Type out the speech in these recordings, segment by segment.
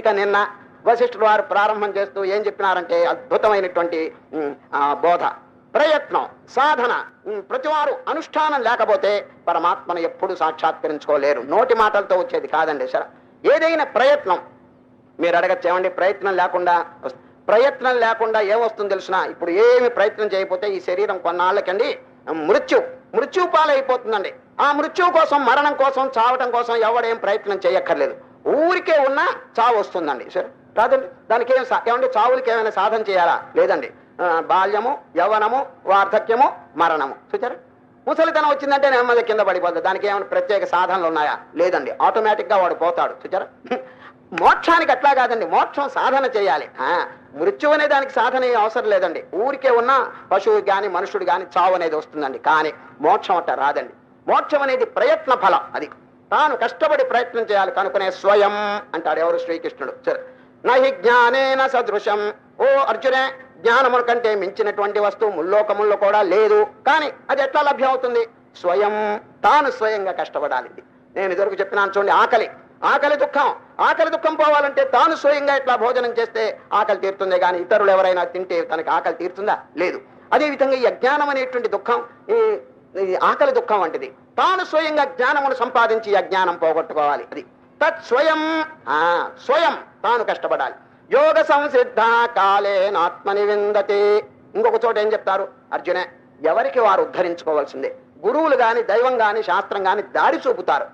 ఇక నిన్న వశిష్ఠులు వారు ప్రారంభం చేస్తూ ఏం చెప్పినారంటే అద్భుతమైనటువంటి బోధ. ప్రయత్నం సాధన ప్రతివారు అనుష్ఠానం లేకపోతే పరమాత్మను ఎప్పుడు సాక్షాత్కరించుకోలేరు. నోటి మాటలతో వచ్చేది కాదండి సరే. ఏదైనా ప్రయత్నం. మీరు అడగచ్చేమండి ప్రయత్నం లేకుండా ప్రయత్నం లేకుండా ఏమొస్తుంది తెలిసిన ఇప్పుడు ఏమి ప్రయత్నం చేయకపోతే ఈ శరీరం కొన్నాళ్ళకండి మృత్యు మృత్యు పాలైపోతుందండి ఆ మృత్యు కోసం మరణం కోసం చావటం కోసం ఎవడేం ప్రయత్నం చేయక్కర్లేదు. ఊరికే ఉన్నా చావు వస్తుందండి. సరే కాదండి దానికి ఏం ఏమంటే చావులకి ఏమైనా సాధన చేయాలా? లేదండి. బాల్యము యవనము వార్ధక్యము మరణము. చూచారా ముసలితనం వచ్చిందంటే నెమ్మది కింద పడిపోతుంది దానికి ఏమైనా ప్రత్యేక సాధనలు ఉన్నాయా? లేదండి. ఆటోమేటిక్గా వాడు పోతాడు. చూచారా మోక్షానికి అట్లా కాదండి. మోక్షం సాధన చేయాలి. మృత్యు అనే దానికి సాధన అవసరం లేదండి. ఊరికే ఉన్న పశువు కానీ మనుషుడు కానీ చావు అనేది వస్తుందండి. కానీ మోక్షం అట్ట రాదండి. మోక్షం అనేది ప్రయత్న ఫలం అది. తాను కష్టపడి ప్రయత్నం చేయాలి కనుకునే స్వయం అంటాడు ఎవరు శ్రీకృష్ణుడు. సరే. నహి జ్ఞానేన సదృశం. ఓ అర్జునే జ్ఞానముల కంటే మించినటువంటి వస్తువు ముల్లోకముల్లో కూడా లేదు. కానీ అది ఎట్లా లభ్యం అవుతుంది స్వయం. తాను స్వయంగా కష్టపడాలి. నేను ఇదివరకు చెప్పినాను చూడండి ఆకలి. ఆకలి దుఃఖం. ఆకలి దుఃఖం పోవాలంటే తాను స్వయంగా ఇట్లా భోజనం చేస్తే ఆకలి తీరుతుంది. కానీ ఇతరులు ఎవరైనా తింటే తనకి ఆకలి తీరుతుందా? లేదు. అదేవిధంగా ఈ అజ్ఞానం అనేటువంటి దుఃఖం ఈ ఆకలి దుఃఖం వంటిది. తాను స్వయంగా జ్ఞానమును సంపాదించి అజ్ఞానం పోగొట్టుకోవాలి. అది తత్ స్వయం ఆ స్వయం తాను కష్టపడాలి. యోగ సంసిద్ధ కాలేనాత్మని విందతే. ఇంకొక చోట ఏం చెప్తారు? అర్జునే ఎవరికి వారు ఉద్ధరించుకోవాల్సిందే? గురువులు గాని దైవం గాని శాస్త్రం గాని దారి చూపుతారు.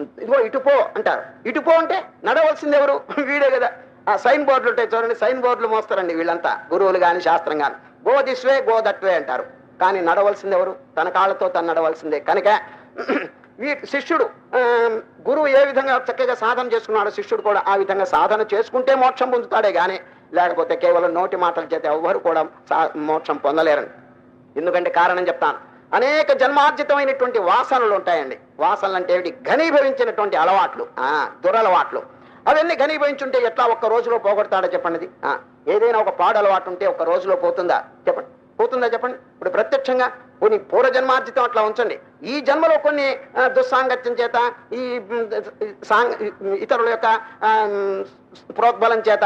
ఇదిగో ఇటుపో అంటారు. ఇటుపో అంటే నడవలసింది ఎవరు? వీడే కదా. ఆ సైన్ బోర్డులు ఉంటాయి చూడండి సైన్ బోర్డులు మోస్తారండి వీళ్ళంతా. గురువులు గాని శాస్త్రం గాని. గోదిస్వే గోదట్వే అంటారు. కానీ నడవలసింది ఎవరు? తన కాళ్ళతో తను నడవలసిందే. కనుక వీ శిష్యుడు గురువు ఏ విధంగా చక్కగా సాధన చేసుకున్నాడో శిష్యుడు కూడా ఆ విధంగా సాధన చేసుకుంటే మోక్షం పొందుతాడే కానీ లేకపోతే కేవలం నోటి మాటల చేత ఎవ్వరు కూడా సా- మోక్షం పొందలేరండి ఎందుకంటే కారణం చెప్తాను. అనేక జన్మార్జితమైనటువంటి వాసనలు ఉంటాయండి. వాసనలు అంటే ఏమిటి? ఘనీభవించినటువంటి అలవాట్లు. ఆ దురలవాట్లు. అవన్నీ ఘనీభవించుంటే ఎట్లా ఒక్క రోజులో పోగొడతాడో చెప్పండి? ఏదైనా ఒక పాడు అలవాటు ఉంటే ఒక రోజులో పోతుందా? చెప్పండి. పోతుందా చెప్పండి? ఇప్పుడు ప్రత్యక్షంగా కొన్ని పూర్వ జన్మార్జితం అట్లా ఉంచండి. ఈ జన్మలో కొన్ని దుస్సాంగత్యం చేత ఈ సాంగ ఇతరుల యొక్క ప్రోద్బలం చేత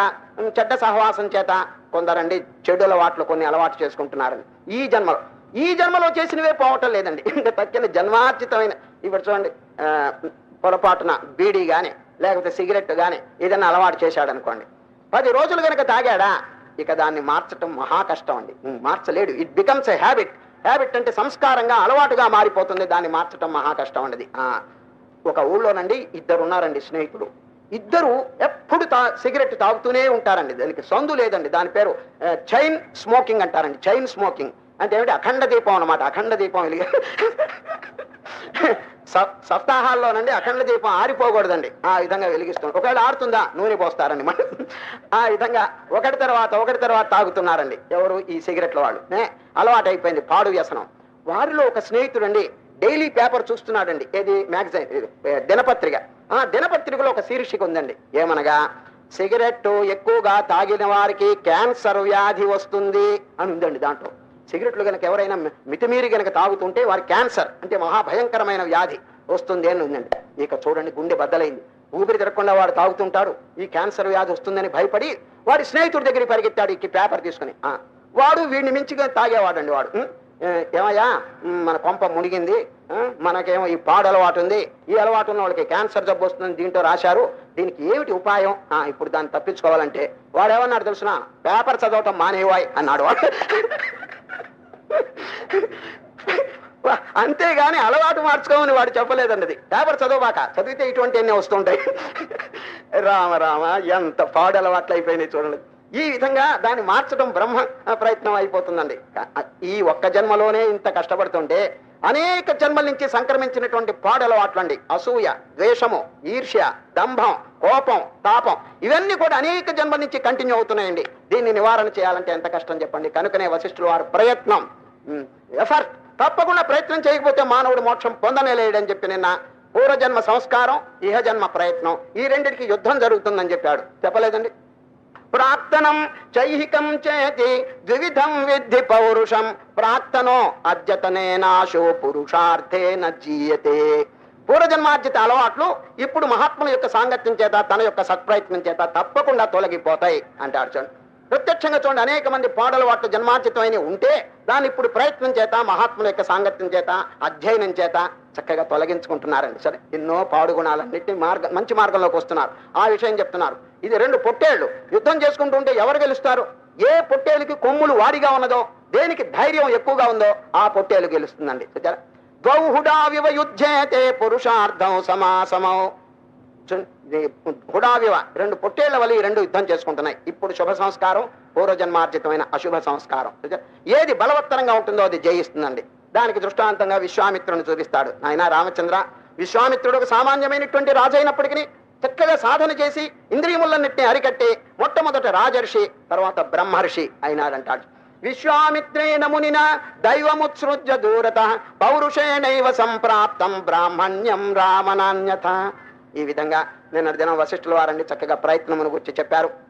చెడ్డ సహవాసం చేత కొందరండి చెడు అలవాట్లు కొన్ని అలవాటు చేసుకుంటున్నారని ఈ జన్మలో ఈ జన్మలో చేసినవే పోవటం లేదండి. ఇంకా తక్కిన జన్మార్జితమైన ఇప్పుడు చూడండి పొరపాటున బీడీ కానీ లేకపోతే సిగరెట్ కానీ ఏదైనా అలవాటు చేశాడు అనుకోండి పది రోజులు కనుక తాగాడా ఇక దాన్ని మార్చటం మహా కష్టం అండి. మార్చలేడు. It becomes a habit habit అంటే సంస్కారంగా అలవాటుగా మారిపోతుంది. దాన్ని మార్చటం మహా కష్టం అండి ఆ, ఒక ఊళ్ళోనండి ఇద్దరు ఉన్నారండి స్నేహితుడు ఇద్దరు ఎప్పుడు తా సిగరెట్ తాగుతూనే ఉంటారండి. దానికి సందు లేదండి. దాని పేరు చైన్ స్మోకింగ్ అంటారండి. Chain smoking. అంటే ఏమిటి? అఖండ దీపం అనమాట అఖండ దీపం వెలిగి సప్తాహాల్లోనండి అఖండ దీపం ఆరిపోకూడదండి. ఆ విధంగా వెలిగిస్తుంది ఒకవేళ ఆరుతుందా? నూనె పోస్తారండి మనం ఆ విధంగా ఒకటి తర్వాత ఒకటి తర్వాత తాగుతున్నారండి. ఎవరు? ఈ సిగరెట్ల వాళ్ళు. అలవాటు అయిపోయింది పాడు వ్యసనం. వారిలో ఒక స్నేహితుడండి డైలీ పేపర్ చూస్తున్నాడండి. ఏది? మ్యాగజైన్ దినపత్రిక. ఆ దినపత్రికలో ఒక శీర్షిక ఉందండి. ఏమనగా సిగరెట్ ఎక్కువగా తాగిన వారికి క్యాన్సర్ వ్యాధి వస్తుంది అని ఉందండి దాంట్లో. సిగరెట్లు కనుక ఎవరైనా మితిమీరి కనుక తాగుతుంటే వారి క్యాన్సర్ అంటే మహాభయంకరమైన వ్యాధి వస్తుంది అని ఉందండి. ఇక చూడండి గుండె బద్దలైంది. ఊపిరి తిరగకుండా వాడు తాగుతుంటాడు ఈ క్యాన్సర్ వ్యాధి వస్తుందని భయపడి వాడి స్నేహితుడి దగ్గరికి పరిగెత్తాడు. ఈ పేపర్ తీసుకుని వాడు వీడిని మించిగా తాగేవాడండి వాడు. ఏమయ్యా? మన కొంప మునిగింది. మనకేమో ఈ పాడు అలవాటు ఉంది. ఈ అలవాటు ఉన్న వాళ్ళకి క్యాన్సర్ జబ్బు వస్తుంది దీంట్లో రాశారు. దీనికి ఏమిటి ఉపాయం? ఆ, ఇప్పుడు దాన్ని తప్పించుకోవాలంటే వాడు ఏమన్నాడు తెలుసిన? పేపర్ చదవటం మానేవాయ్ అన్నాడు వాడు. అంతేగాని అలవాటు మార్చుకోమని వాడు చెప్పలేదన్నది. అది పేపర్ చదవబాక చదివితే ఇటువంటి అన్నీ వస్తుంటాయి. రామ రామ ఎంత పాడు అలవాట్లు అయిపోయినాయి చూడండి. ఈ విధంగా దాన్ని మార్చడం బ్రహ్మ ప్రయత్నం అయిపోతుందండి. ఈ ఒక్క జన్మలోనే ఇంత కష్టపడుతుంటే అనేక జన్మల నుంచి సంక్రమించినటువంటి పాడలవాట్లండి అసూయ ద్వేషము ఈర్ష్య దంభం కోపం తాపం ఇవన్నీ కూడా అనేక జన్మల నుంచి కంటిన్యూ అవుతున్నాయండి. దీన్ని నివారణ చేయాలంటే ఎంత కష్టం చెప్పండి. కనుకనే వశిష్ఠులు వారు ప్రయత్నం ఎఫర్ట్ తప్పకుండా ప్రయత్నం చేయకపోతే మానవుడు మోక్షం పొందనేలేడని చెప్పి నిన్న పూర్వజన్మ సంస్కారం ఇహజన్మ ప్రయత్నం ఈ రెండింటికి యుద్ధం జరుగుతుందని చెప్పాడు. చెప్పలేదండి? ప్రాక్తనం చైహికం చేతి ద్విధం విద్ధి పౌరుషం. ప్రాక్తనో అద్యతనేనాశో పురుషార్థేన జీయతే. పూర్వజన్మార్జిత అలవాట్లు ఇప్పుడు మహాత్ముల యొక్క సాంగత్యం చేత తన యొక్క సత్ప్రయత్నం చేత తప్పకుండా తొలగిపోతాయి అంటాడు చూడండి. ప్రత్యక్షంగా చూడండి అనేక మంది పాడలవాట్లు జన్మార్జితమైన ఉంటే దాన్ని ఇప్పుడు ప్రయత్నం చేత మహాత్ముల యొక్క సాంగత్యం చేత అధ్యయనం చేత చక్కగా తొలగించుకుంటున్నారండి. సరే ఎన్నో పాడుగుణాలన్నింటినీ మార్గ మంచి మార్గంలోకి వస్తున్నారు. ఆ విషయం చెప్తున్నారు. ఇది రెండు పొట్టేళ్ళు. యుద్ధం చేసుకుంటుంటే ఎవరు గెలుస్తారు? ఏ పొట్టేలుకి కొమ్ములు వాడిగా ఉన్నదో దేనికి ధైర్యం ఎక్కువగా ఉందో ఆ పొట్టేలు గెలుస్తుందండి. చూచారా ద్వౌహుడావివ యుద్ధేతే పురుషార్థం సమాసమౌ. హుడావివ రెండు పొట్టేళ్ళ వల్ల ఈ రెండు యుద్ధం చేసుకుంటున్నాయి. ఇప్పుడు శుభ సంస్కారం పూర్వజన్మార్జితమైన అశుభ సంస్కారం. ఏది బలవత్తరంగా ఉంటుందో అది జయిస్తుందండి. దానికి దృష్టాంతంగా విశ్వామిత్రుని చూపిస్తాడు. ఆయన రామచంద్ర విశ్వామిత్రుడు ఒక సామాన్యమైనటువంటి రాజైనప్పటికీ చక్కగా సాధన చేసి ఇంద్రియములన్నింటినీ అరికట్టి మొట్టమొదట రాజర్షి తర్వాత బ్రహ్మర్షి అయినాడంటాడు. విశ్వామిత్రేణ మునిన దైవముత్సృజ్య దూరత పౌరుషేణైవ సంప్రాప్తం బ్రాహ్మణ్యం రామనాన్యత. ఈ విధంగా నిన్న దినం వశిష్ఠుల వారండి చక్కగా ప్రయత్నమును గురించి చెప్పారు.